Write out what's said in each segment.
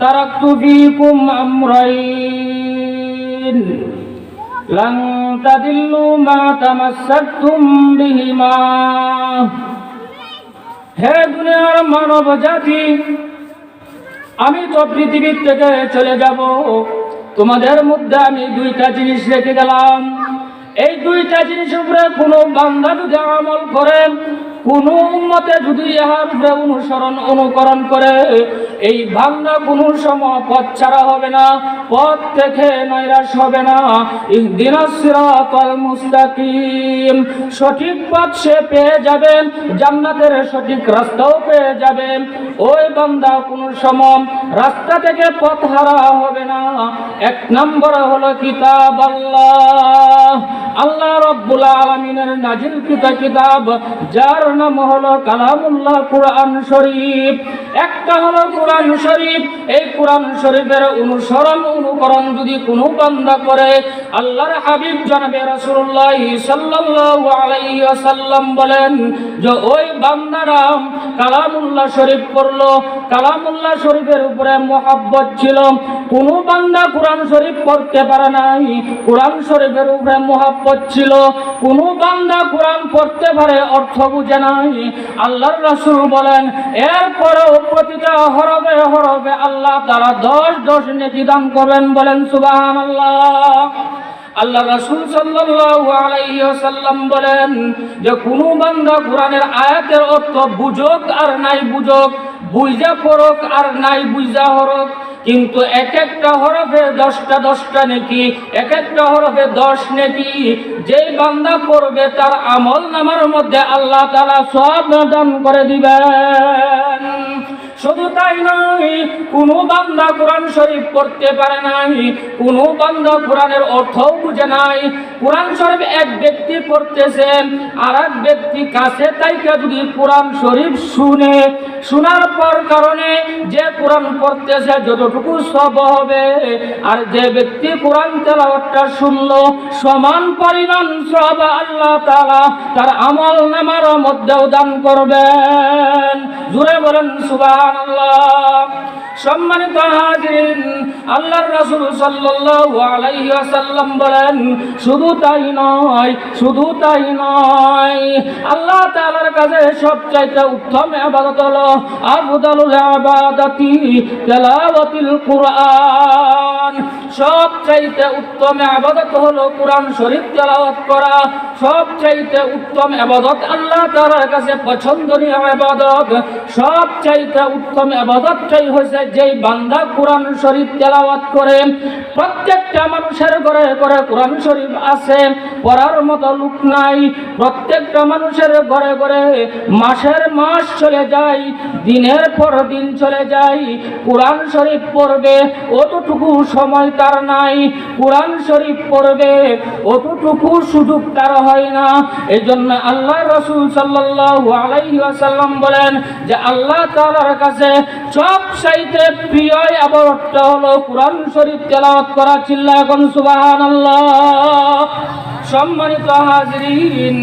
تركت فيكم أمرين لن تدلوا ما تمسكتم بهما হে দুনিয়ার মানব জাতি আমি তো পৃথিবীর থেকে চলে যাব তোমাদের মধ্যে আমি দুইটা জিনিস রেখে গেলাম এই দুইটা জিনিসের উপরে কোনো বান্ধা যদি আমল করেন কোন উন্মতে যদি ইহার উপরে অনুসরণ অনুকরণ করে, এই ভাঙ্গা কোনো সময় পথ ছাড়া হবে না, পথ থেকে নৈরাশ হবে না। ইহদিনাসিরাতাল মুস্তাকিম। সঠিক পথ সে পেয়ে যাবেন, জান্নাতের সঠিক রাস্তাও পেয়ে যাবেন। ওই বান্দা কোনো সময় রাস্তা থেকে পথ হারা হবে না। এক নম্বর হলো কিতাব আল্লাহ। আল্লাহ রব্বুল আলমিনের নাজিল কিতা কিতাব, যার নাম হলো কালামুল্লাহ কোরআন শরীফ। একটা হলো কোরআন শরীফ, এই কোরআন শরীফের অনুসরণ, অনুকরণ যদি কোনো বান্দা করে, আল্লাহর হাবিব জনাবে রাসূলুল্লাহ সাল্লাল্লাহু আলাইহি ওয়াসাল্লাম বলেন যে ওই বান্দারা কালামুল্লাহ শরীফ পড়ল। কালামুল্লাহ শরীফের উপরে মোহাব্বত ছিল। কোন বান্দা কোরআন শরীফ পড়তে পারে নাই, কোরআন শরীফের উপরে মোহাব্বত ছিল। কোন বান্দা কোরআন পড়তে পারে অর্থ বুঝে নাই। আল্লাহর রাসূল বলেন, এরপরেও প্রতিটা হরবে হরবে আল্লাহ তারা দশ দশ নেকি দান করবেন। বলেন, সুবহানাল্লাহ। আল্লাহ রাসূল সাল্লাল্লাহু আলাইহি ওয়াসাল্লাম বলেন যে, কোন বান্দা কোরআনের আয়াতের অর্থ বুঝক আর নাই বুঝক, বুঝা পড়ক আর নাই বুঝা হরক। কিন্তু এক একটা হরফে দশটা দশটা নেকি, এক একটা হরফে দশ নেকি। যেই বান্দা করবে তার আমল নামার মধ্যে আল্লাহ তালা সব দান করে দিবেন। শুধু তাই নয়, কোনো বান্দা কোরআন শরীফ পড়তে পারে নাই, কোনো বান্দা কোরআনের অর্থও বুঝে নাই। কোরআন শরীফ এক ব্যক্তি পড়তেছে আর এক ব্যক্তি কাছে তাইকে যদি কোরআন শরীফ শুনে, শোনার পর কারণে যে কোরআন পড়তেছে যতটুকু সব হবে, আর যে ব্যক্তি কোরআন তেলাওয়াতটা শুনলো, সমান পরিমাণ সব আল্লাহ তাআলা তার আমল নামার মধ্যেও দান করবেন। জুড়ে বলেন সুবহানাল্লাহ সম্মানিত হাজিরিন, আল্লাহর রাসূল সাল্লাল্লাহু আলাইহি ওয়াসাল্লাম বলেন, শুধু তাই নয়, শুধু তাই নয়, আল্লাহ তাআলার কাছে সবচাইতে উত্তম ইবাদত হলো আফদালুল ইবাদাতি তেলাওয়াতুল কুরআন। সবচাইতে উত্তম ইবাদত হলো কোরআন শরীফ তেলাওয়াত করা। সবচাইতে উত্তম ইবাদত আল্লাহ তাআলার কাছে পছন্দনীয় ইবাদত সবচাইতে উত্তম ইবাদতটাই হয়েছে যেই বান্দা কোরআন শরীফ তেলাওয়াত করে। প্রত্যেকটা মানুষের ঘরে ঘরে কোরআন শরীফ আছে, পড়ার মতো লোক নাই। প্রত্যেকটা মানুষের ঘরে ঘরে মাসের মাস চলে যায়, দিনের পর দিন চলে যায়। কোরআন শরীফ পড়বে, অতটুকু সময় তার নাই। কোরআন শরীফ পড়বে, অতটুকু সুযোগ তার হয়। না। এই আল্লাহ রসুল সাল্লাল্লাহু আলাইহি ওয়াসাল্লাম বলেন যে আল্লাহ তাআলার কাছে সব চাইতে প্রিয় আবারটা হলো কোরআন শরীফ তেলাওয়াত করা চিল্লা এখন সম্মানিত হাজরিন,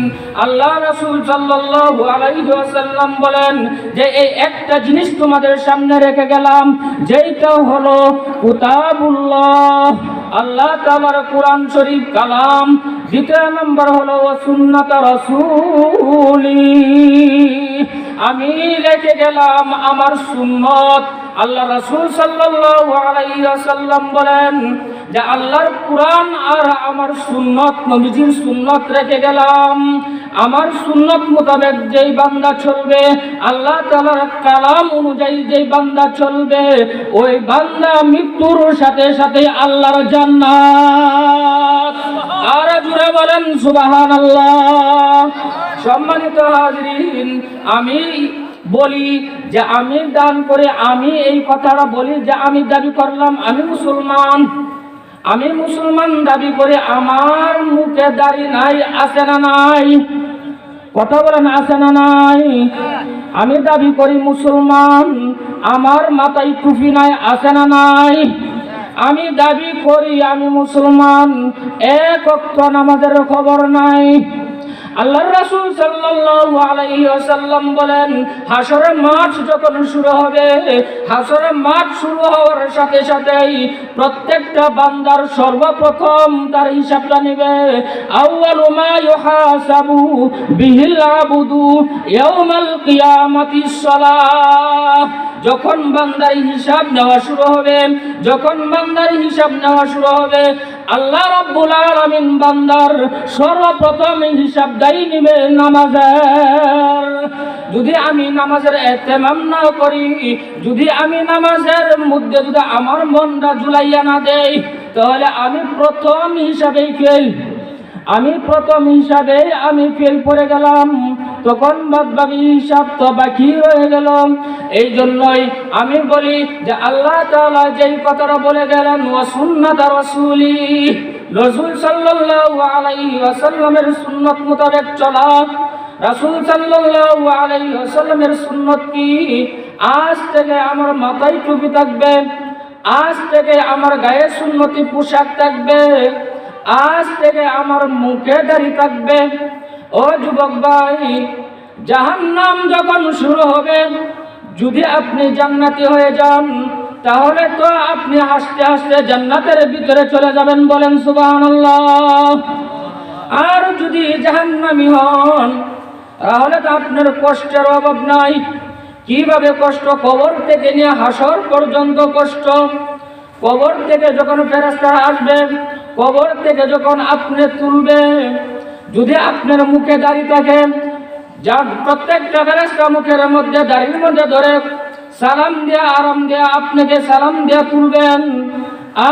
আল্লাহ রাসূল সাল্লাল্লাহু আলাইহি ওয়াসাল্লাম বলেন যে এই একটা জিনিস তোমাদের সামনে রেখে গেলাম, যেইটা হলো কিতাবুল্লাহ। আল্লাহ তাআলার কোরআন শরীফ কালাম, দ্বিতীয় নম্বর হলো সুন্নাত রাসূলি। আমি রেখে গেলাম আমার সুন্নত। আল্লাহ রাসূল ওয়াসাল্লাম বলেন যে, আল্লাহর কোরআন আর আমার সুন্নত, নবীজির সুন্নত রেখে গেলাম। আমার সুন্নত মোতাবেক যেই বান্দা চলবে, আল্লাহ তাআলার কালাম অনুযায়ী যেই বান্দা চলবে, ওই বান্দা মৃত্যুর সাথে সাথে আল্লাহর জান্নাত। আর জুড়ে বলেন, সুবহানাল্লাহ। সম্মানিত হাজরিন, আমি বলি যে আমি দান করে আমি এই কথাটা বলি যে আমি দাবি করলাম, আমি মুসলমান। আমি মুসলমান দাবি করে আমার মুখে দাড়ি নাই, আছে না নাই? কথা বলেন, আছে না নাই? আমি দাবি করি মুসলমান, আমার মাথায় টুপি নাই, আছে না নাই? আমি দাবি করি আমি মুসলমান, এক অক্ষ নামাজের খবর নাই। আল্লাহ রাসূল সাল্লাল্লাহু আলাইহি ওয়াসাল্লাম বলেন হাসরের মাঠ যখন শুরু হবে হাসরের মাঠ শুরু হওয়ার সাথে সাথেই প্রত্যেকটা বান্দার সর্বপ্রথম তার হিসাবটা নেবে। আউয়ালু মা ইউহাসাবু বিহিল আবুদু ইয়াউমাল কিয়ামাতিস সালাহ। যখন বান্দার হিসাব নেওয়া শুরু হবে, যখন বান্দার হিসাব নেওয়া শুরু হবে আল্লাহ রব্বুল আলামিন বান্দার সর্বপ্রথম হিসাব দায়ী নিবে নামাজের। যদি আমি নামাজের এতেমাম না করি, যদি আমি নামাজের মধ্যে যদি আমার মনটা জুলাইয়া না দেই, তাহলে আমি প্রথম হিসাবেই ফেল আমি প্রথম হিসাবে আমি ফেল পড়ে গেলাম, তখন বাদবাকি হিসাব তো বাকি রয়ে গেল। এই জন্যই আমি বলি যে আল্লাহ তাআলা যেই কথাটা বলে গেলেন ও সুন্নাত রাসূলি রসুল সাল্লাল্লাহু সুন্নাত মোতাবেক চলা। রাসূল সাল্লাল্লাহু সুন্নাত কি? আজ থেকে আমার মাথায় টুপি থাকবে, আজ থেকে আমার গায়ে সুন্নতি পোশাক থাকবে। আজ থেকে আমার মুখে দাঁড়িয়ে থাকবে। ও যুবক ভাই, জাহান্নাম যখন শুরু হবে, যদি আপনি জান্নাতি হয়ে যান, তাহলে তো আপনি হাসতে হাসতে জান্নাতের ভিতরে চলে যাবেন বলেন সুবহানাল্লাহ। আর যদি জাহান্নামি হন, তাহলে তো আপনার কষ্টের অভাব নাই। কীভাবে কষ্ট? কবর থেকে নিয়ে হাসর পর্যন্ত কষ্ট। কবর থেকে যখন ফেরেস্তারা আসবে কবর থেকে যখন আপনি তুলবে যদি আপনার মুখে দাঁড়িয়ে থাকে যা প্রত্যেকটা ফেরেস্তা মুখের মধ্যে দাড়ির মধ্যে ধরে, সালাম দিয়া আরাম দিয়া আপনাকে সালাম দিয়া তুলবেন।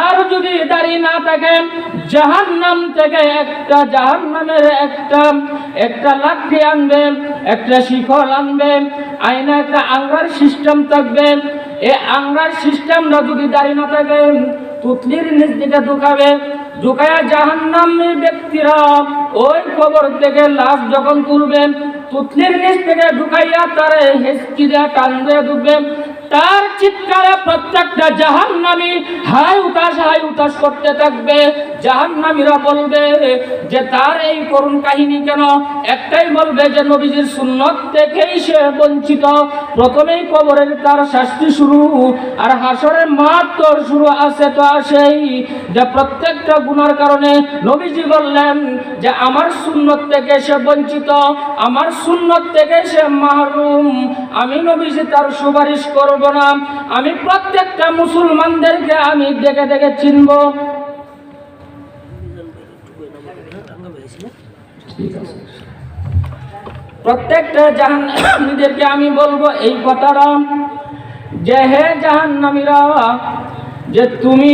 আর যদি দাঁড়িয়ে না থাকেন জাহান নাম থেকে একটা জাহান নামের একটা একটা লাঠি আনবে একটা শিখর আনবে আয়না একটা আঙ্গার সিস্টেম থাকবে। এ আঙ্গার সিস্টেমটা যদি দাঁড়িয়ে না থাকে, তুতলির নিচ দিকে ঢুকাবে। ঢুকায়া জাহান নামের ব্যক্তিরা ওই খবর থেকে লাশ যখন তুলবেন, তুতলির নিচ থেকে ঢুকাইয়া তারে হেসকি দেয়া টান দিয়ে ঢুকবে তার চিৎকারে প্রত্যেকটা জাহান নামি হাই উতাস হাই উতাস করতে থাকবে। জাহান নামীরা বলবে যে, তার এই করুণ কাহিনী কেন? একটাই বলবে যে, নবীজির সুন্নত থেকেই সে বঞ্চিত। প্রথমেই কবরের তার শাস্তি শুরু, আর হাসরের মাঠ তোর শুরু আছে তো আসেই। যে, প্রত্যেকটা গুনার কারণে নবীজি বললেন যে, আমার সুন্নত থেকে সে বঞ্চিত, আমার সুন্নত থেকে সে মাহরুম। আমি নবীজি তার সুপারিশ করব না, আমি প্রত্যেকটা মুসলমানদেরকে আমি দেখে দেখে চিনব। প্রত্যেকটা জাহান্নামীদেরকে আমি বলব এই কথাটা, যে হে জাহান্নামীরা, যে তুমি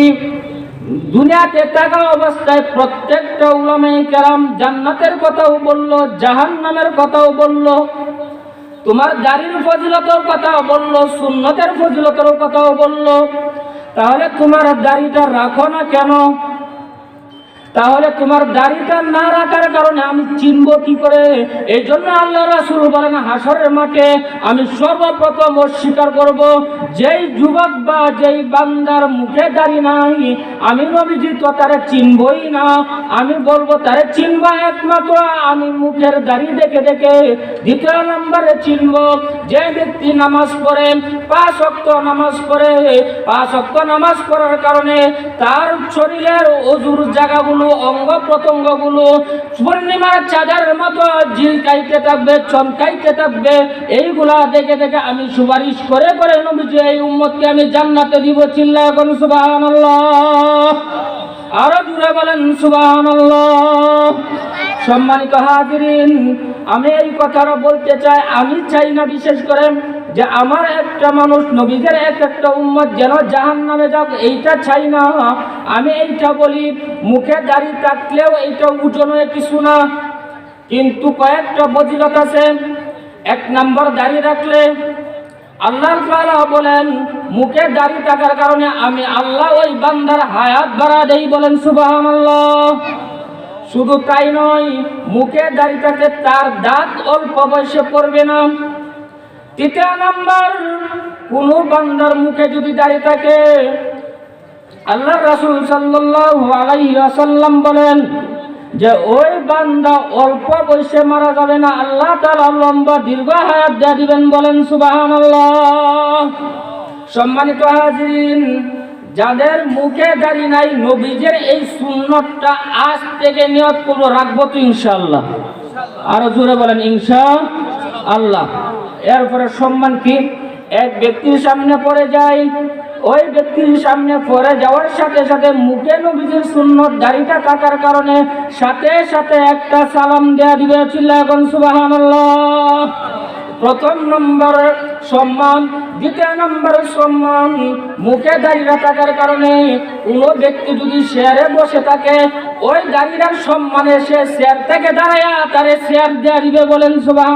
দুনিয়াতে থাকা অবস্থায় প্রত্যেকটা উলামাই কেরাম জান্নাতের কথাও বলল, জাহান্নামের কথাও বলল তোমার গাড়ির ফজিলতর কথাও বলল, সুন্নতের ফজিলতর কথাও বলল। তাহলে তোমার গাড়িটা রাখো না কেন? তাহলে তোমার দাড়িটা না রাখার কারণে আমি চিনব কি করে? এই জন্য আল্লাহ রাসুল বলেন হাসরের মাঠে আমি সর্বপ্রথম অস্বীকার করব, যেই যুবক বা যেই বান্দার মুখে দাড়ি নাই, আমি নবীজি তো তারে চিনবই না। আমি বলব, তারে চিনবা একমাত্র আমি মুখের দাড়ি দেখে দেখে। দ্বিতীয় নম্বরে চিনব, যে ব্যক্তি নামাজ পড়ে, পাঁচ অক্ত নামাজ পড়ে, পাঁচ অক্ত নামাজ পড়ার কারণে তার শরীরের অজুর জায়গাগুলো অঙ্গ প্রত্যঙ্গগুলো পূর্ণিমার চাঁদের মতো ঝিলকাইতে থাকবে চমকাইতে থাকবে। এইগুলা দেখে দেখে আমি সুপারিশ করে করে নবীজি এই উম্মতকে আমি জান্নাতে দিব চিল্লা এখন সুবহানাল্লাহ। আরও জুড়ে বলেন সুবহানাল্লাহ। সম্মানিত হাজিরিন, আমি এই কথাটা বলতে চাই, আমি চাই না বিশেষ করে যে আমার একটা মানুষ, নবীদের এক একটা উম্মত যেন জাহান নামে যাক, এইটা চাই না। আমি এইটা বলি, মুখে দাড়ি থাকলেও এইটা ওজনে কিছু না। কিন্তু কয়েকটা বজিলত আছে। এক নম্বর দাড়ি রাখলে আল্লাহ বলেন, মুখে দাড়ি থাকার কারণে আমি আল্লাহ ওই বান্দার হায়াত বাড়া দেই বলেন সুবহানাল্লাহ। শুধু তাই নয়, মুখে দাঁড়িয়ে থাকে তার দাঁত অল্প বয়সে পড়বে না। তৃতীয় নাম্বার, কোন বান্দার মুখে যদি দাঁড়িয়ে থাকে, আল্লাহ রাসূল আলাইহি বলেন যে, ওই বান্দা অল্প বয়সে মারা যাবে না, আল্লাহ তাআলা লম্বা দীর্ঘ হায়াত দিয়ে দিবেন বলেন, সুবহানাল্লাহ। সম্মানিত হাজিরিন, যাদের মুখে দাড়ি নাই, নবীজের এই সুন্নতটা আজ থেকে নিয়ত করব, রাখব তো ইনশাআল্লাহ। আরও জোরে বলেন ইনশা আল্লাহ এরপরে সম্মান কি? এক ব্যক্তির সামনে পড়ে যায় ওই ব্যক্তির সামনে পড়ে যাওয়ার সাথে সাথে মুখে নবীজির সুন্নত দাড়িটা কাটার কারণে সাথে সাথে একটা সালাম দেয়া দিবে চিল্লা এখন সুবহানাল্লাহ। প্রথম নম্বর সম্মান, দ্বিতীয় নম্বর সম্মান, মুখে দাঁড়িয়ে থাকার কারণে কোনো ব্যক্তি যদি শেয়ারে বসে থাকে, ওই দাঁড়িয়ার সম্মানে সে চেয়ার থেকে দাঁড়ায়া তারে শেয়ার দেওয়া দিবে বলেন সুবাহ